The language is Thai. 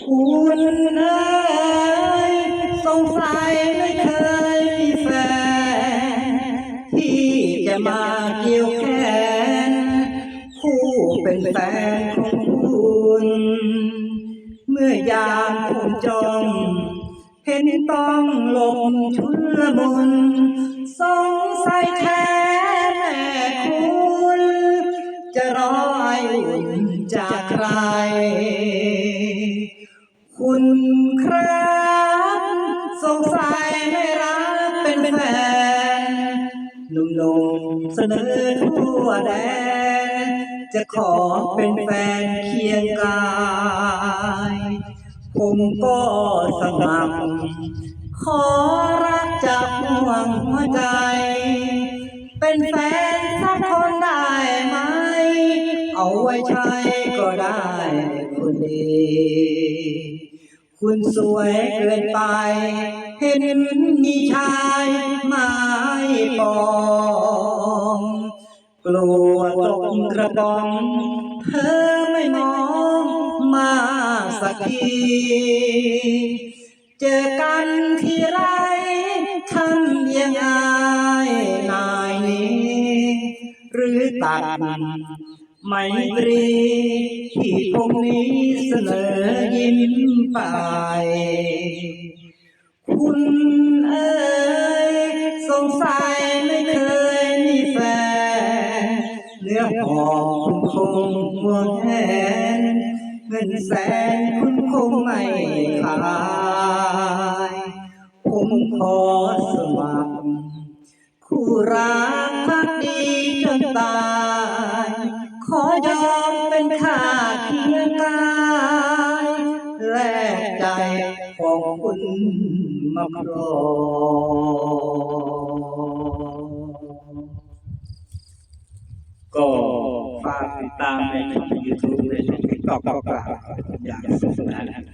คุณเอ้ยสงสัยไม่เคยมีแฟนที่จะมาเกี่ยวแขนผู้เป็นแฟนของคุณ เมื่อยามคุณจองเห็นต้องหลงชุลมุนสงสัยแท้แม่คุณ จะรอไออุ่นจากใคร คุณครับสงสัยไม่รักเป็นแฟนหนุ่มๆเสนอทั่วแดน จะขอเป็นแฟนเคียงกาย ผมก็สมัคร ขอรักจากห่วงหัวใจ เป็นแฟนสักคนได้ไหม เอาไว้ใช้ก็ได้คนดีคุณสวยเกินไป เห็นมีชายไม้ปองกลัวตกกระป๋อง เธอไม่มองมาสักที เจอกันที่ไรทำยังไงนายนี้ หรือตัด ไมตรีที่ผมนี้เสนอยิ้มไป คุณเอ๋ยสงสัยไม่เคยมีแฟนเนื้อหอมคงห่วงแหนเงินแสนคุณคงไม่ขายผมขอสมัครคู่รัก มเป็นข้าเคียงกายแลกใจของคุณมาครอก็ฝากติดตามในช่องยูทูบในช่องติ๊กต็อกก็กล่าวอย่างสุดนานนะครับ